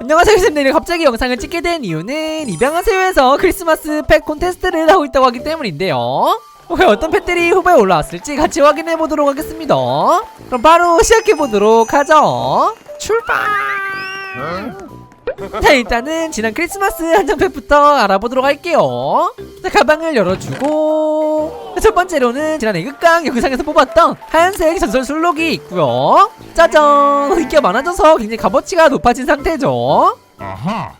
안녕하세요 쌤들. 갑자기 영상을 찍게 된 이유는 입양하세요에서 크리스마스 펫 콘테스트를 하고 있다고 하기 때문인데요. 과연 어떤 펫들이 후보에 올라왔을지 같이 확인해 보도록 하겠습니다. 그럼 바로 시작해 보도록 하죠. 출발! 자 일단은 지난 크리스마스 한정 펫부터 알아보도록 할게요. 자 가방을 열어주고 첫 번째로는 지난 애극강 영상에서 뽑았던 하얀색 전설 술록이 있고요. 짜잔! 인기가 많아져서 굉장히 값어치가 높아진 상태죠. 아하.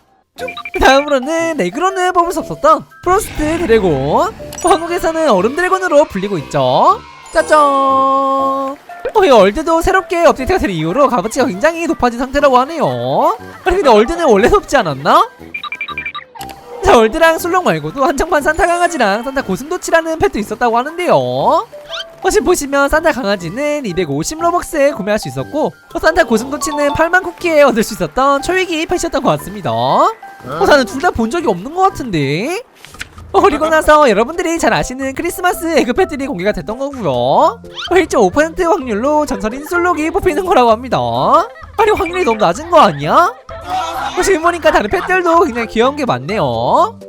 다음으로는 네그로는 뽑을 수 없었던 프로스트 드래곤. 한국에서는 얼음 드래곤으로 불리고 있죠. 짜잔! 어, 이 얼드도 새롭게 업데이트가 된 이후로 값어치가 굉장히 높아진 상태라고 하네요. 아니 근데 얼드는 원래 높지 않았나? 자 얼드랑 술록 말고도 한정판 산타 강아지랑 산타 고슴도치라는 펫도 있었다고 하는데요. 어, 지금 보시면 산타 강아지는 250 로벅스에 구매할 수 있었고 어, 산타 고슴도치는 8만 쿠키에 얻을 수 있었던 초이기 펫이었던 것 같습니다. 어, 나는 둘 다 본 적이 없는 것 같은데. 어, 그리고 나서 여러분들이 잘 아시는 크리스마스 에그펫들이 공개가 됐던 거고요. 어, 1.5% 확률로 전설인 솔록이 뽑히는 거라고 합니다. 아니 확률이 너무 낮은 거 아니야? 어, 지금 보니까 다른 펫들도 굉장히 귀여운 게 많네요.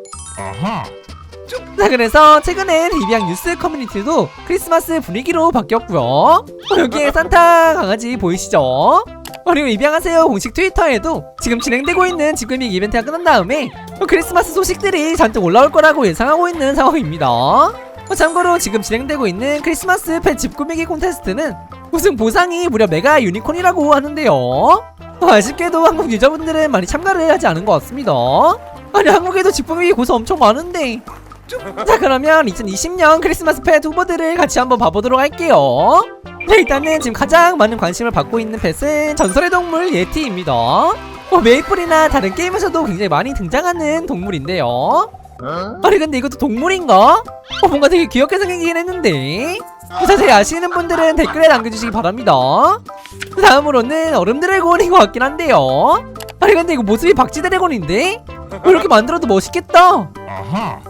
자 그래서 최근엔 입양 뉴스 커뮤니티도 크리스마스 분위기로 바뀌었고요 어, 여기에 산타 강아지 보이시죠? 어, 그리고 입양하세요 공식 트위터에도 지금 진행되고 있는 지금이 이벤트가 끝난 다음에 어, 크리스마스 소식들이 잔뜩 올라올 거라고 예상하고 있는 상황입니다 어, 참고로 지금 진행되고 있는 크리스마스 펫 집 꾸미기 콘테스트는 우승 보상이 무려 메가 유니콘이라고 하는데요 어, 아쉽게도 한국 유저분들은 많이 참가를 하지 않은 것 같습니다. 아니 한국에도 집 꾸미기 고서 엄청 많은데. 자 그러면 2020년 크리스마스 펫 후보들을 같이 한번 봐보도록 할게요. 네 일단은 지금 가장 많은 관심을 받고 있는 펫은 전설의 동물 예티입니다. 어, 메이플이나 다른 게임에서도 굉장히 많이 등장하는 동물인데요 아니 근데 이것도 동물인가? 어 뭔가 되게 귀엽게 생기긴 했는데 자세히 아시는 분들은 댓글에 남겨주시기 바랍니다 다음으로는 얼음 드래곤인 것 같긴 한데요 아니 근데 이거 모습이 박쥐 드래곤인데? 어, 이렇게 만들어도 멋있겠다 아하.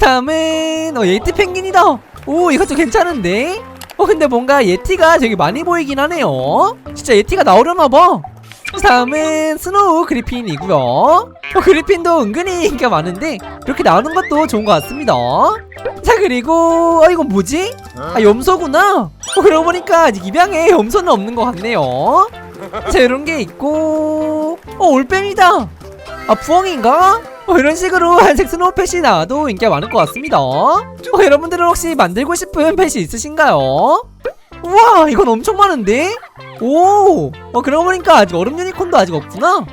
다음은 어, 예티 펭귄이다. 오 이것도 괜찮은데? 어 근데 뭔가 예티가 되게 많이 보이긴 하네요. 진짜 예티가 나오려나봐. 다음은 스노우 그리핀이고요. 어, 그리핀도 은근히 인기가 많은데 이렇게 나오는 것도 좋은 것 같습니다. 자 그리고 어 이건 뭐지? 아 염소구나. 어, 그러고 보니까 아직 입양에 염소는 없는 것 같네요. 자 이런 게 있고 어 올빼미다. 아 부엉인가? 어, 이런 식으로 한색 스노우 펫이 나와도 인기가 많을 것 같습니다. 어, 여러분들은 혹시 만들고 싶은 펫이 있으신가요? 우와 이건 엄청 많은데? 오! 어 그러고 보니까 아직 얼음 유니콘도 아직 없구나?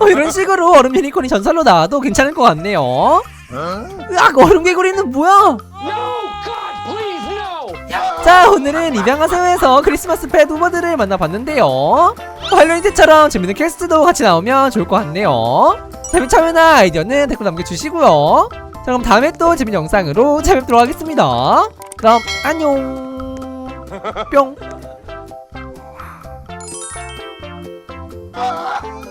어 이런 식으로 얼음 유니콘이 전설로 나와도 괜찮을 것 같네요. 으악 얼음 개구리는 뭐야? 자 오늘은 입양하세요에서 크리스마스 펫 후보들을 만나봤는데요. 할로윈 때처럼 재밌는 퀘스트도 같이 나오면 좋을 것 같네요. 재밌 참여나 아이디어는 댓글 남겨주시고요. 자 그럼 다음에 또 재밌는 영상으로 찾아뵙도록 하겠습니다. 그럼 안녕. 뿅 좀